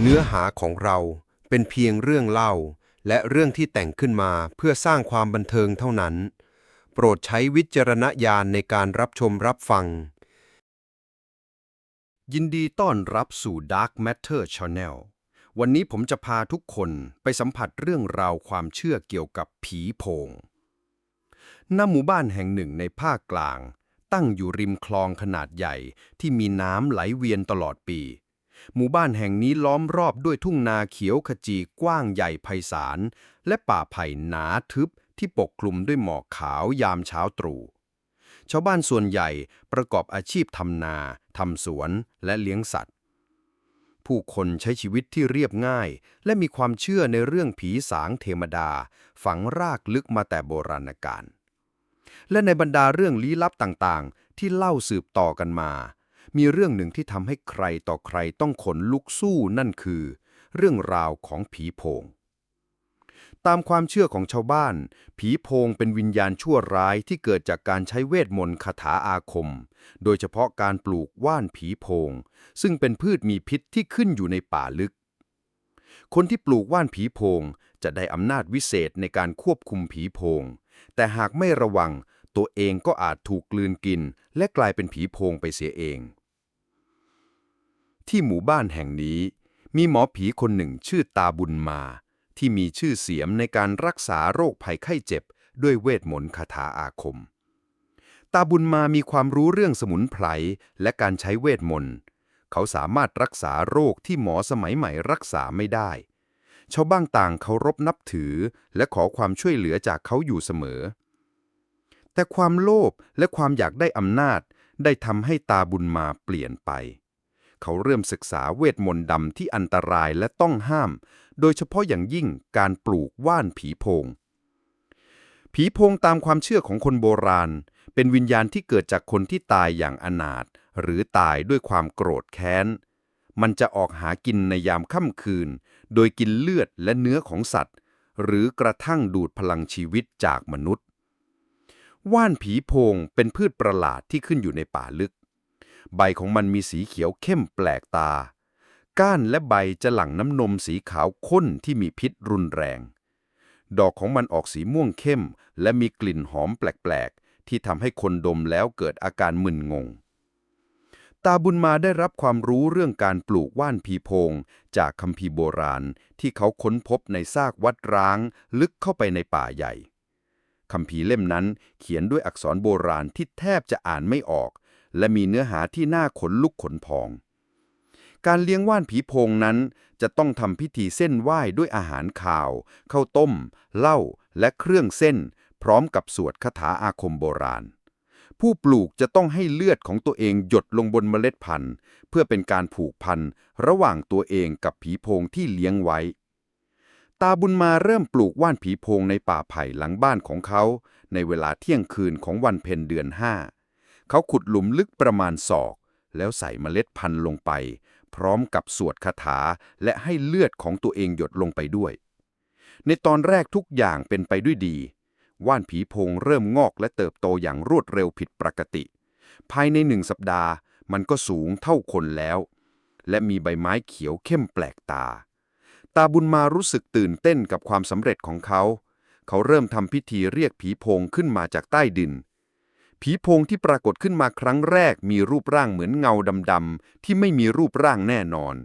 เนื้อหาของเราเป็นเพียงเรื่องเล่า และเรื่องที่แต่งขึ้นมาเพื่อสร้างความบันเทิงเท่านั้น โปรดใช้วิจารณญาณในการรับชมรับฟัง ยินดีต้อนรับสู่ Dark Matter Channel วันนี้ผมจะพาทุกคนไปสัมผัสเรื่องราวความเชื่อเกี่ยวกับผีโพงณหมู่บ้านแห่งหนึ่งในภาคกลาง ตั้งอยู่ริมคลองขนาดใหญ่ที่มีน้ำไหลเวียนตลอดปี หมู่บ้านแห่งนี้ล้อมรอบด้วยทุ่งนาเขียวขจีกว้างใหญ่ไพศาล และป่าไผ่หนาทึบที่ปกคลุมด้วยหมอกขาวยามเช้าตรู่ ชาวบ้านส่วนใหญ่ประกอบอาชีพทำนาทำสวนและเลี้ยงสัตว์ ผู้คนใช้ชีวิตที่เรียบง่าย และมีความเชื่อในเรื่องผีสางเทวดา ฝังรากลึกมาแต่โบราณกาลและในบรรดาเรื่องลี้ลับต่างๆ ที่เล่าสืบต่อกันมา มีเรื่องหนึ่งที่ทำให้ใครต่อใครต้องขนลุกสู้นั่นคือ เรื่องราวของผีโพง ตามความเชื่อของชาวบ้าน ผีโพงเป็นวิญญาณชั่วร้ายที่เกิดจากการใช้เวทมนต์คาถาอาคม โดยเฉพาะการปลูกว่านผีโพง ซึ่งเป็นพืชมีพิษที่ขึ้นอยู่ในป่าลึก คนที่ปลูกว่านผีโพงจะได้อำนาจวิเศษในการควบคุมผีโพง แต่หากไม่ระวังตัวเองก็อาจถูกกลืนกิน และกลายเป็นผีโพงไปเสียเอง ที่หมู่บ้านแห่งนี้ มีหมอผีคนหนึ่งชื่อตาบุญมา ที่มีชื่อเสียมในการรักษาโรคภัยไข้เจ็บ ด้วยเวทมนต์คาถาอาคม ตาบุญมามีความรู้เรื่องสมุนไพรและการใช้เวทมนต์ เขาสามารถรักษาโรคที่หมอสมัยใหม่รักษาไม่ได้ ชาวบ้านต่างเคารพนับถือ และขอความช่วยเหลือจากเขาอยู่เสมอ แต่ความโลภและความอยากได้อำนาจได้ทำให้ตาบุญมาเปลี่ยนไป เขาเริ่มศึกษาเวทมนต์ดำที่อันตรายและต้องห้าม โดยเฉพาะอย่างยิ่งการปลูกว่านผีโพง ผีโพงตามความเชื่อของคนโบราณ เป็นวิญญาณที่เกิดจากคนที่ตายอย่างอนาถหรือตายด้วยความโกรธแค้น มันจะออกหากินในยามค่ำคืน โดยกินเลือดและเนื้อของสัตว์ หรือกระทั่งดูดพลังชีวิตจากมนุษย์ ว่านผีโพงเป็นพืชประหลาดที่ขึ้นอยู่ในป่าลึก ใบของมันมีสีเขียวเข้มแปลกตา ก้านและใบจะหลั่งน้ำนมสีขาวข้นที่มีพิษรุนแรง ดอกของมันออกสีม่วงเข้ม และมีกลิ่นหอมแปลกๆ ที่ทำให้คนดมแล้วเกิดอาการมึนงง ตาบุญมาได้รับความรู้เรื่องการปลูกว่านผีโพง จากคัมภีร์โบราณที่เขาค้นพบในซากวัดร้าง ลึกเข้าไปในป่าใหญ่คัมภีร์เล่มนั้นเขียนด้วยอักษรโบราณที่แทบจะอ่านไม่ออก และมีเนื้อหาที่น่าขนลุกขนพอง การเลี้ยงว่านผีโพงนั้น จะต้องทำพิธีเส้นไหว้ด้วยอาหารข่าวข้าวต้ม เหล้าและเครื่องเส้น พร้อมกับสวดคาถาอาคมโบราณ ผู้ปลูกจะต้องให้เลือดของตัวเองหยดลงบนเมล็ดพันธุ์ เพื่อเป็นการผูกพันระหว่างตัวเองกับผีโพงที่เลี้ยงไว้ตาบุญมาเริ่มปลูกว่านผีโพงในป่าไผ่หลังบ้านของเขา ในเวลาเที่ยงคืนของวันเพ็ญเดือนห้า เขาขุดหลุมลึกประมาณศอก แล้วใส่เมล็ดพันธุ์ลงไป พร้อมกับสวดคาถาและให้เลือดของตัวเองหยดลงไปด้วย ในตอนแรกทุกอย่างเป็นไปด้วยดี ว่านผีพงเริ่มงอกและเติบโตอย่างรวดเร็วผิดปกติ ภายในหนึ่งสัปดาห์ มันก็สูงเท่าคนแล้ว และมีใบไม้เขียวเข้มแปลกตา ตาบุญมารู้สึกตื่นเต้นกับความสำเร็จของเขา เขาเริ่มทำพิธีเรียกผีพงขึ้นมาจากใต้ดิน ผีโพงที่ปรากฏขึ้นมาครั้งแรกมีรูปร่างเหมือนเงาดำๆที่ไม่มีรูปร่างแน่นอน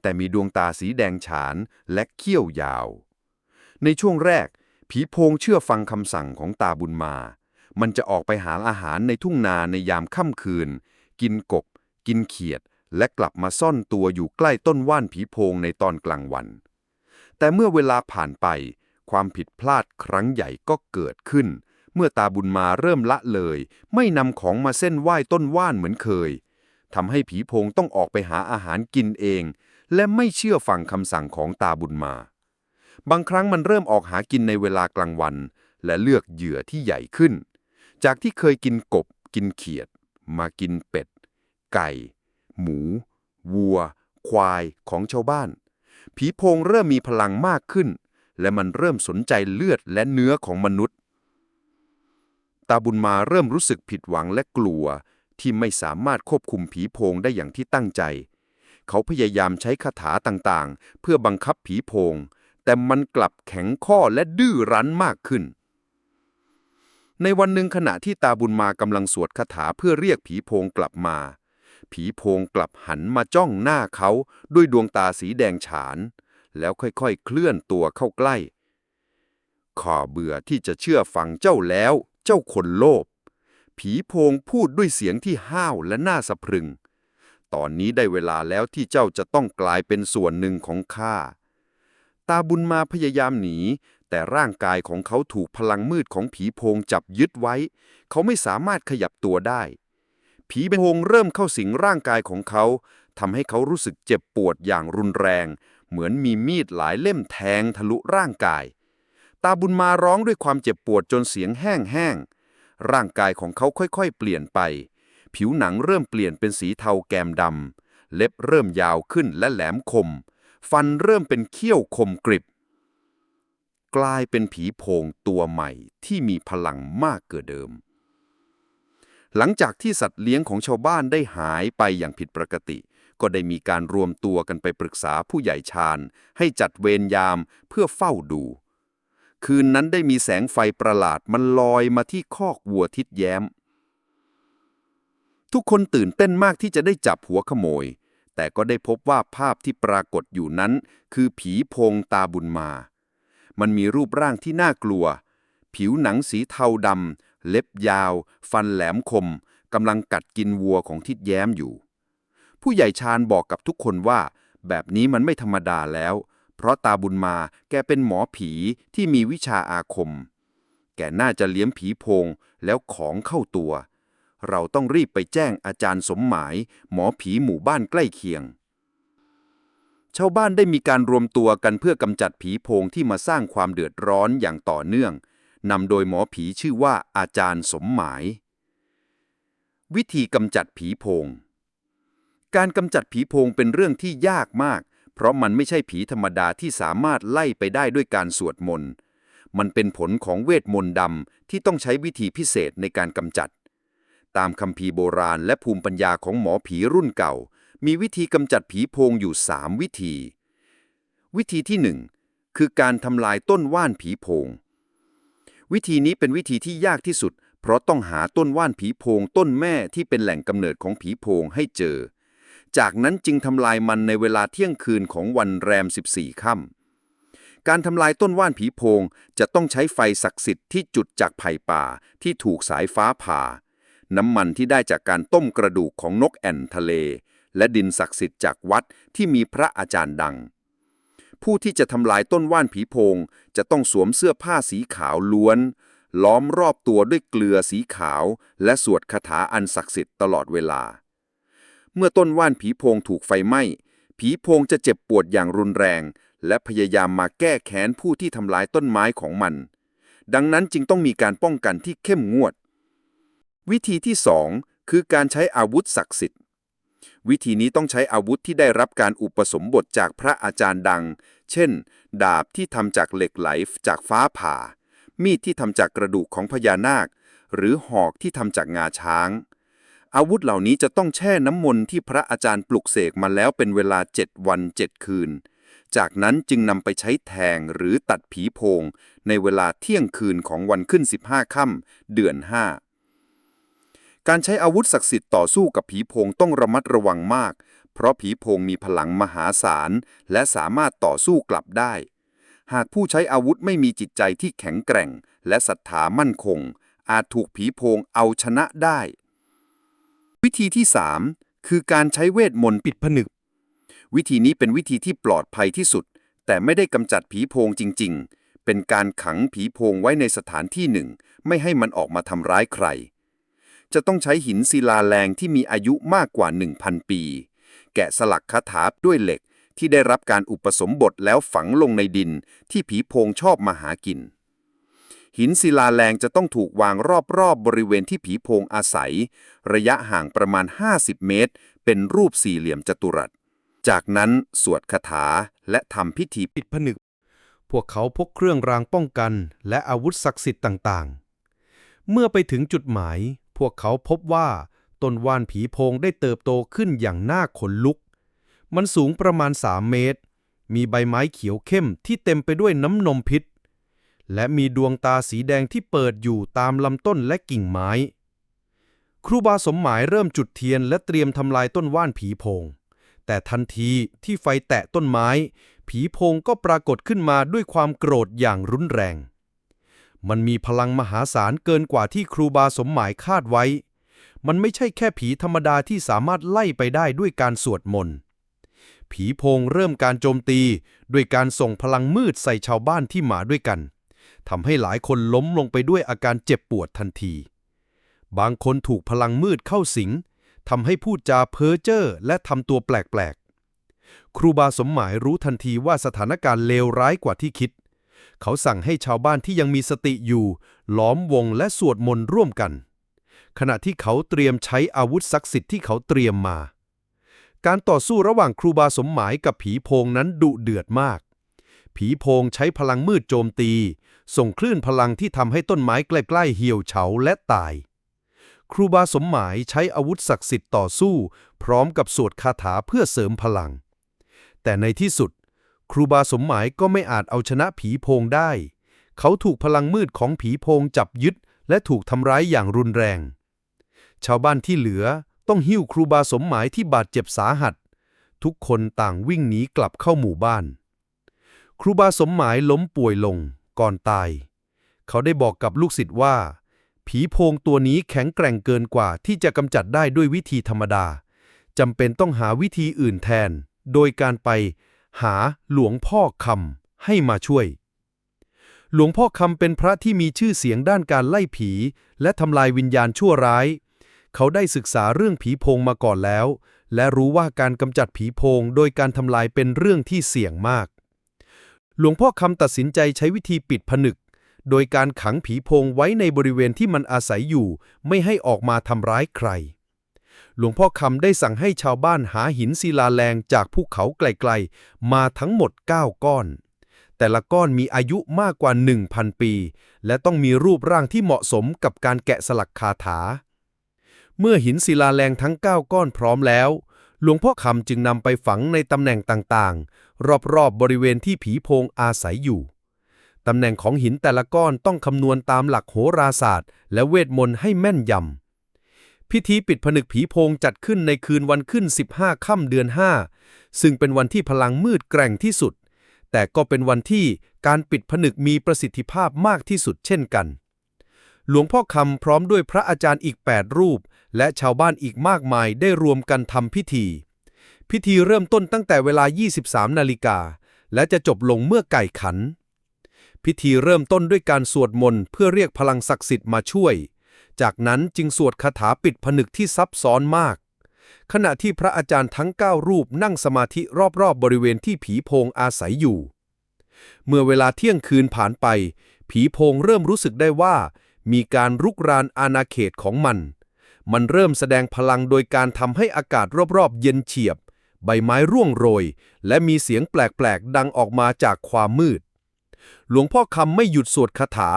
แต่มีดวงตาสีแดงฉานและเขี้ยวยาว ในช่วงแรก ผีโพงเชื่อฟังคำสั่งของตาบุญมา มันจะออกไปหาอาหารในทุ่งนาในยามค่ำคืน กินกบ กินเขียด และกลับมาซ่อนตัวอยู่ใกล้ต้นว่านผีโพงในตอนกลางวัน แต่เมื่อเวลาผ่านไป ความผิดพลาดครั้งใหญ่ก็เกิดขึ้น เมื่อตาบุญมาเริ่มละเลย ไม่นำของมาเส้นไหว้ต้นว่านเหมือนเคยทำให้ผีโพงต้องออกไปหาอาหารกินเอง และไม่เชื่อฟังคำสั่งของตาบุญมา บางครั้งมันเริ่มออกหากินในเวลากลางวัน และเลือกเหยื่อที่ใหญ่ขึ้น จากที่เคยกินกบ กินเขียด มากินเป็ด ไก่ หมู วัว ควายของชาวบ้าน ผีโพงเริ่มมีพลังมากขึ้น และมันเริ่มสนใจเลือดและเนื้อของมนุษย์ ตาบุญมาเริ่มรู้สึกผิดหวังและกลัว ที่ไม่สามารถควบคุมผีโพงได้อย่างที่ตั้งใจ เขาพยายามใช้คาถาต่างๆ เพื่อบังคับผีโพง แต่มันกลับแข็งข้อและดื้อรั้นมากขึ้น ในวันหนึ่งขณะที่ตาบุญมากำลังสวดคาถาเพื่อเรียกผีโพงกลับมา ผีโพงกลับหันมาจ้องหน้าเขาด้วยดวงตาสีแดงฉาน แล้วค่อยๆ เคลื่อนตัวเข้าใกล้ข้าเบื่อที่จะเชื่อฟังเจ้าแล้ว เจ้าคนโลภผีโพงพูดด้วยเสียงที่ห้าวและน่าสะพรึง ตอนนี้ได้เวลาแล้วที่เจ้าจะต้องกลายเป็นส่วนหนึ่งของข้า ตาบุญมาพยายามหนี แต่ร่างกายของเขาถูกพลังมืดของผีโพงจับยึดไว้ เขาไม่สามารถขยับตัวได้ ผีโพงเริ่มเข้าสิงร่างกายของเขาทำให้เขารู้สึกเจ็บปวดอย่างรุนแรง เหมือนมีมีดหลายเล่มแทงทะลุร่างกาย ตาบุญมาร้องด้วยความเจ็บปวดจนเสียงแห้งๆร่างกายของเขาค่อยๆ เปลี่ยนไป ผิวหนังเริ่มเปลี่ยนเป็นสีเทาแกมดำ เล็บเริ่มยาวขึ้นและแหลมคม ฟันเริ่มเป็นเขี้ยวคมกริบ กลายเป็นผีโพงตัวใหม่ที่มีพลังมากเกินเดิม หลังจากที่สัตว์เลี้ยงของชาวบ้านได้หายไปอย่างผิดปกติ ก็ได้มีการรวมตัวกันไปปรึกษาผู้ใหญ่ชาญ ให้จัดเวรยามเพื่อเฝ้าดู คืนนั้นได้มีแสงไฟประหลาดมันลอยมาที่คอกวัวทิดแย้ม ทุกคนตื่นเต้นมากที่จะได้จับหัวขโมย แต่ก็ได้พบว่าภาพที่ปรากฏอยู่นั้น คือผีพงตาบุญมา มันมีรูปร่างที่น่ากลัว ผิวหนังสีเทาดำเล็บยาว ฟันแหลมคมกำลังกัดกินวัวของทิดแย้มอยู่ ผู้ใหญ่ชาญบอกกับทุกคนว่า แบบนี้มันไม่ธรรมดาแล้ว เพราะตาบุญมาแกเป็นหมอผีที่มีวิชาอาคม แกน่าจะเลี้ยงผีโพงแล้วของเข้าตัว เราต้องรีบไปแจ้งอาจารย์สมหมาย หมอผีหมู่บ้านใกล้เคียง ชาวบ้านได้มีการรวมตัวกันเพื่อกำจัดผีโพงที่มาสร้างความเดือดร้อนอย่างต่อเนื่องนำโดยหมอผีชื่อว่าอาจารย์สมหมาย วิธีกำจัดผีโพงการกำจัดผีโพงเป็นเรื่องที่ยากมาก เพราะมันไม่ใช่ผีธรรมดาที่สามารถไล่ไปได้ด้วยการสวดมนต์ มันเป็นผลของเวทมนต์ดำที่ต้องใช้วิธีพิเศษในการกำจัด ตามคัมภีโบราณและภูมิปัญญาของหมอผีรุ่นเก่า มีวิธีกำจัดผีโพงอยู่ 3 วิธี วิธีที่ 1 คือการทำลายต้นว่านผีโพง วิธีนี้เป็นวิธีที่ยากที่สุด เพราะต้องหาต้นว่านผีโพงต้นแม่ที่เป็นแหล่งกำเนิดของผีโพงให้เจอ จากนั้นจึงทำลายมันในเวลาเที่ยงคืนของวันแรม 14ค่ำการทำลายต้นว่านผีโพงจะต้องใช้ไฟศักดิ์สิทธิ์ที่จุดจากไผ่ป่าที่ถูกสายฟ้าผ่า น้ำมันที่ได้จากการต้มกระดูกของนกแอ่นทะเล และดินศักดิ์สิทธิ์จากวัดที่มีพระอาจารย์ดัง ผู้ที่จะทำลายต้นว่านผีโพงจะต้องสวมเสื้อผ้าสีขาวล้วนล้อมรอบตัวด้วยเกลือสีขาว และสวดคาถาอันศักดิ์สิทธิ์ตลอดเวลา เมื่อต้นว่านผีโพงถูกไฟไหม้ ผีโพงจะเจ็บปวดอย่างรุนแรง และพยายามมาแก้แค้นผู้ที่ทำลายต้นไม้ของมัน ดังนั้นจึงต้องมีการป้องกันที่เข้มงวด วิธีที่ 2 คือการใช้อาวุธศักดิ์สิทธิ์ วิธีนี้ต้องใช้อาวุธที่ได้รับการอุปสมบทจากพระอาจารย์ดัง เช่น ดาบที่ทำจากเหล็กไหลจากฟ้าผ่า มีดที่ทำจากกระดูกของพญานาค หรือหอกที่ทำจากงาช้าง อาวุธเหล่านี้จะต้องแช่น้ำมนต์ที่พระอาจารย์ปลุกเสกมาแล้วเป็นเวลาเจ็ดวันเจ็ดคืน จากนั้นจึงนำไปใช้แทงหรือตัดผีโพง ในเวลาเที่ยงคืนของวันขึ้น 15ค่ำเดือน5การใช้อาวุธศักดิ์สิทธิ์ต่อสู้กับผีโพงต้องระมัดระวังมาก เพราะผีโพงมีพลังมหาศาล และสามารถต่อสู้กลับได้ หากผู้ใช้อาวุธไม่มีจิตใจที่แข็งแกร่ง และศรัทธามั่นคง อาจถูกผีโพงเอาชนะได้ วิธีที่ 3 คือการใช้เวทมนต์ปิดผนึก วิธีนี้เป็นวิธีที่ปลอดภัยที่สุด แต่ไม่ได้กำจัดผีโพงจริง ๆ เป็นการขังผีโพงไว้ในสถานที่หนึ่ง ไม่ให้มันออกมาทำร้ายใคร จะต้องใช้หินศิลาแรงที่มีอายุมากกว่า 1,000 ปี แกะสลักคาถาด้วยเหล็กที่ได้รับการอุปสมบทแล้วฝังลงในดินที่ผีโพงชอบมาหากิน หินศิลาแรงจะต้องถูกวางรอบๆบบริเวณที่ผีโพงอาศัย ระยะห่างประมาณ 50 เมตร เป็นรูปสี่เหลี่ยมจัตุรัส จากนั้นสวดคาถาและทำพิธีปิดผนึก พวกเขาพกเครื่องรางป้องกัน และอาวุธศักดิ์สิทธิ์ต่างๆ เมื่อไปถึงจุดหมาย พวกเขาพบว่าต้นว่านผีโพงได้เติบโตขึ้นอย่างน่าขนลุก มันสูงประมาณ 3 เมตร มีใบไม้เขียวเข้มที่เต็มไปด้วยน้ำนมพิษ และมีดวงตาสีแดงที่เปิดอยู่ตามลำต้นและกิ่งไม้ ครูบาสมหมายเริ่มจุดเทียนและเตรียมทำลายต้นว่านผีโพง แต่ทันทีที่ไฟแตะต้นไม้ ผีโพงก็ปรากฏขึ้นมาด้วยความโกรธอย่างรุนแรง มันมีพลังมหาศาลเกินกว่าที่ครูบาสมหมายคาดไว้ มันไม่ใช่แค่ผีธรรมดาที่สามารถไล่ไปได้ด้วยการสวดมนต์ผีโพงเริ่มการโจมตีด้วยการส่งพลังมืดใส่ชาวบ้านที่มาด้วยกัน ทำให้หลายคนล้มลงไปด้วยอาการเจ็บปวดทันที บางคนถูกพลังมืดเข้าสิงทำให้พูดจาเพ้อเจ้อและทำตัวแปลกๆ ครูบาสมหมายรู้ทันทีว่าสถานการณ์เลวร้ายกว่าที่คิด เขาสั่งให้ชาวบ้านที่ยังมีสติอยู่ ล้อมวงและสวดมนต์ร่วมกัน ขณะที่เขาเตรียมใช้อาวุธศักดิ์สิทธิ์ที่เขาเตรียมมา การต่อสู้ระหว่างครูบาสมหมายกับผีโพงนั้นดุเดือดมาก ผีโพงใช้พลังมืดโจมตี ส่งคลื่นพลังที่ทำให้ต้นไม้ใกล้ๆเหี่ยวเฉาและตาย ครูบาสมหมายใช้อาวุธศักดิ์สิทธิ์ต่อสู้ พร้อมกับสวดคาถาเพื่อเสริมพลัง แต่ในที่สุด ครูบาสมหมายก็ไม่อาจเอาชนะผีโพงได้ เขาถูกพลังมืดของผีโพงจับยึด และถูกทำร้ายอย่างรุนแรง ชาวบ้านที่เหลือต้องหิ้วครูบาสมหมายที่บาดเจ็บสาหัส ทุกคนต่างวิ่งหนีกลับเข้าหมู่บ้าน ครูบาสมหมายล้มป่วยลง ก่อนตาย เขาได้บอกกับลูกศิษย์ว่า ผีโพงตัวนี้แข็งแกร่งเกินกว่าที่จะกำจัดได้ด้วยวิธีธรรมดาจำเป็นต้องหาวิธีอื่นแทน โดยการไปหาหลวงพ่อคำให้มาช่วย หลวงพ่อคำเป็นพระที่มีชื่อเสียงด้านการไล่ผี และทำลายวิญญาณชั่วร้าย เขาได้ศึกษาเรื่องผีโพงมาก่อนแล้ว และรู้ว่าการกำจัดผีโพงโดยการทำลายเป็นเรื่องที่เสี่ยงมาก หลวงพ่อคำตัดสินใจใช้วิธีปิดผนึก โดยการขังผีโพงไว้ในบริเวณที่มันอาศัยอยู่ ไม่ให้ออกมาทำร้ายใคร หลวงพ่อคำได้สั่งให้ชาวบ้านหาหินศิลาแรงจากภูเขาไกลๆ มาทั้งหมด 9 ก้อน แต่ละก้อนมีอายุมากกว่า 1,000 ปี และต้องมีรูปร่างที่เหมาะสมกับการแกะสลักคาถา เมื่อหินศิลาแรงทั้ง 9 ก้อนพร้อมแล้ว หลวงพ่อคำจึงนำไปฝังในตำแหน่งต่างๆ รอบๆบบริเวณที่ผีโพงอาศัยอยู่ ตำแหน่งของหินแต่ละก้อนต้องคำนวณตามหลักโหราศาสตร์ และเวทมนต์ให้แม่นยำ พิธีปิดผนึกผีโพงจัดขึ้นในคืนวันขึ้น 15 ค่ำเดือน 5 ซึ่งเป็นวันที่พลังมืดแกร่งที่สุด แต่ก็เป็นวันที่การปิดผนึกมีประสิทธิภาพมากที่สุดเช่นกัน หลวงพ่อคำพร้อมด้วยพระอาจารย์อีก 8 รูป และชาวบ้านอีกมากมายได้รวมกันทำพิธี พิธีเริ่มต้นตั้งแต่เวลา 23 นาฬิกา และจะจบลงเมื่อไก่ขัน พิธีเริ่มต้นด้วยการสวดมนต์เพื่อเรียกพลังศักดิ์สิทธิ์มาช่วย จากนั้นจึงสวดคาถาปิดผนึกที่ซับซ้อนมาก ขณะที่พระอาจารย์ทั้ง 9 รูปนั่งสมาธิรอบๆบบริเวณที่ผีโพงอาศัยอยู่ เมื่อเวลาเที่ยงคืนผ่านไป ผีโพงเริ่มรู้สึกได้ว่า มีการรุกรานอาณาเขตของมัน มันเริ่มแสดงพลังโดยการทำให้อากาศรอบๆ เย็นเฉียบ ใบไม้ร่วงโรย และมีเสียงแปลกๆ ดังออกมาจากความมืด หลวงพ่อคำไม่หยุดสวดคาถา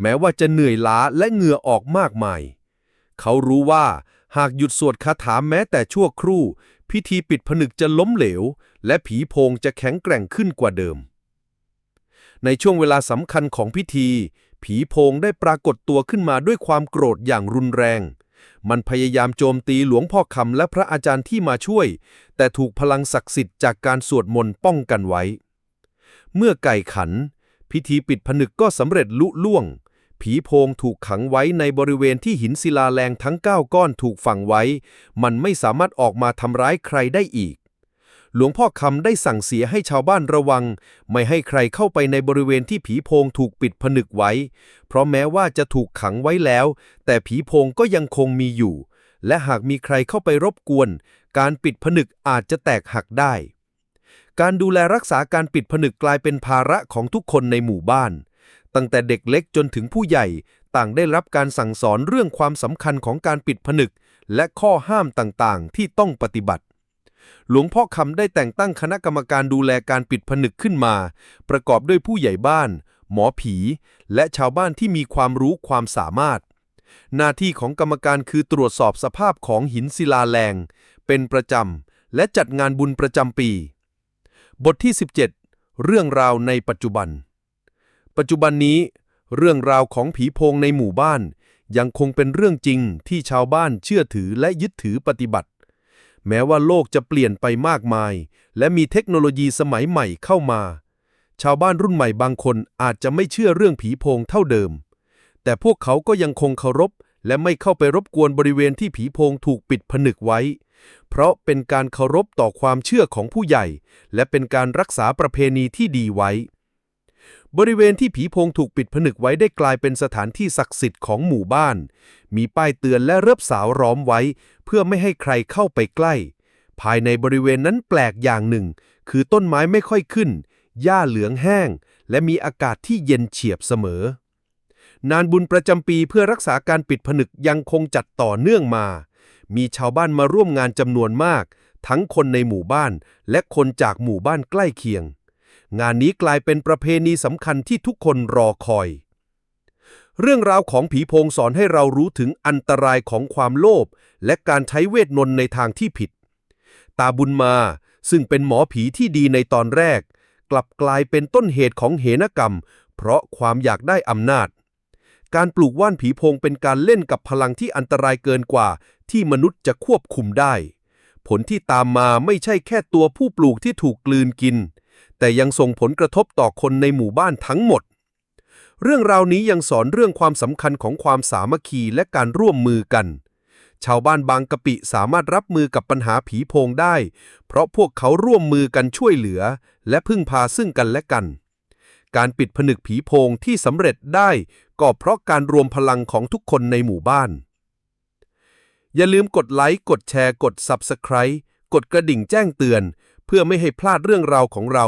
แม้ว่าจะเหนื่อยล้าและเหงื่อออกมากมาย เขารู้ว่าหากหยุดสวดคาถาแม้แต่ชั่วครู่ พิธีปิดผนึกจะล้มเหลว และผีโพงจะแข็งแกร่งขึ้นกว่าเดิม ในช่วงเวลาสำคัญของพิธี ผีโพงได้ปรากฏตัวขึ้นมาด้วยความโกรธอย่างรุนแรง มันพยายามโจมตีหลวงพ่อคำและพระอาจารย์ที่มาช่วย แต่ถูกพลังศักดิ์สิทธิ์จากการสวดมนต์ป้องกันไว้ เมื่อไก่ขัน พิธีปิดผนึกก็สำเร็จลุล่วง ผีโพงถูกขังไว้ในบริเวณที่หินศิลาแรงทั้ง 9 ก้อนถูกฝังไว้ มันไม่สามารถออกมาทำร้ายใครได้อีก หลวงพ่อคำได้สั่งเสียให้ชาวบ้านระวัง ไม่ให้ใครเข้าไปในบริเวณที่ผีโพงถูกปิดผนึกไว้ เพราะแม้ว่าจะถูกขังไว้แล้ว แต่ผีโพงก็ยังคงมีอยู่ และหากมีใครเข้าไปรบกวน การปิดผนึกอาจจะแตกหักได้ การดูแลรักษาการปิดผนึกกลายเป็นภาระของทุกคนในหมู่บ้าน ตั้งแต่เด็กเล็กจนถึงผู้ใหญ่ต่างได้รับการสั่งสอนเรื่องความสำคัญของการปิดผนึก และข้อห้ามต่างๆ ที่ต้องปฏิบัติ หลวงพ่อคำได้แต่งตั้งคณะกรรมการดูแลการปิดผนึกขึ้นมา ประกอบด้วยผู้ใหญ่บ้าน หมอผี และชาวบ้านที่มีความรู้ความสามารถ หน้าที่ของกรรมการคือตรวจสอบสภาพของหินศิลาแรง เป็นประจำ และจัดงานบุญประจำปี บทที่ 17 เรื่องราวในปัจจุบัน ปัจจุบันนี้ เรื่องราวของผีโพงในหมู่บ้านยังคงเป็นเรื่องจริงที่ชาวบ้านเชื่อถือและยึดถือปฏิบัติ แม้ว่าโลกจะเปลี่ยนไปมากมาย และมีเทคโนโลยีสมัยใหม่เข้ามา ชาวบ้านรุ่นใหม่บางคนอาจจะไม่เชื่อเรื่องผีโพงเท่าเดิม แต่พวกเขาก็ยังคงเคารพ และไม่เข้าไปรบกวนบริเวณที่ผีโพงถูกปิดผนึกไว้ เพราะเป็นการเคารพต่อความเชื่อของผู้ใหญ่ และเป็นการรักษาประเพณีที่ดีไว้ บริเวณที่ผีโพงถูกปิดผนึกไว้ได้กลายเป็นสถานที่ศักดิ์สิทธิ์ของหมู่บ้าน มีป้ายเตือนและเริบสาวร้อมไว้ เพื่อไม่ให้ใครเข้าไปใกล้ ภายในบริเวณนั้นแปลกอย่างหนึ่ง คือต้นไม้ไม่ค่อยขึ้น หญ้าเหลืองแห้ง และมีอากาศที่เย็นเฉียบเสมอ นานบุญประจำปีเพื่อรักษาการปิดผนึกยังคงจัดต่อเนื่องมา มีชาวบ้านมาร่วมงานจำนวนมาก ทั้งคนในหมู่บ้านและคนจากหมู่บ้านใกล้เคียง งานนี้กลายเป็นประเพณีสำคัญที่ทุกคนรอคอย เรื่องราวของผีโพงสอนให้เรารู้ถึงอันตรายของความโลภและการใช้เวทมนต์ในทางที่ผิด ตาบุญมาซึ่งเป็นหมอผีที่ดีในตอนแรก กลับกลายเป็นต้นเหตุของเหนกรรม เพราะความอยากได้อำนาจ การปลูกว่านผีโพงเป็นการเล่นกับพลังที่อันตรายเกินกว่า ที่มนุษย์จะควบคุมได้ ผลที่ตามมาไม่ใช่แค่ตัวผู้ปลูกที่ถูกกลืนกิน แต่ยังส่งผลกระทบต่อคนในหมู่บ้านทั้งหมด เรื่องราวนี้ยังสอนเรื่องความสำคัญของความสามัคคีและการร่วมมือกัน ชาวบ้านบางกะปิสามารถรับมือกับปัญหาผีโพงได้ เพราะพวกเขาร่วมมือกันช่วยเหลือ และพึ่งพาซึ่งกันและกัน การปิดผนึกผีโพงที่สำเร็จได้ก็เพราะการรวมพลังของทุกคนในหมู่บ้าน อย่าลืมกดไลค์ กดแชร์ กด Subscribe กดกระดิ่งแจ้งเตือน เพื่อไม่ให้พลาดเรื่องราวของเรา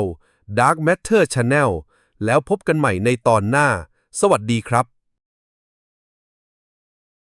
Dark Matter Channel แล้วพบกันใหม่ในตอนหน้า สวัสดีครับ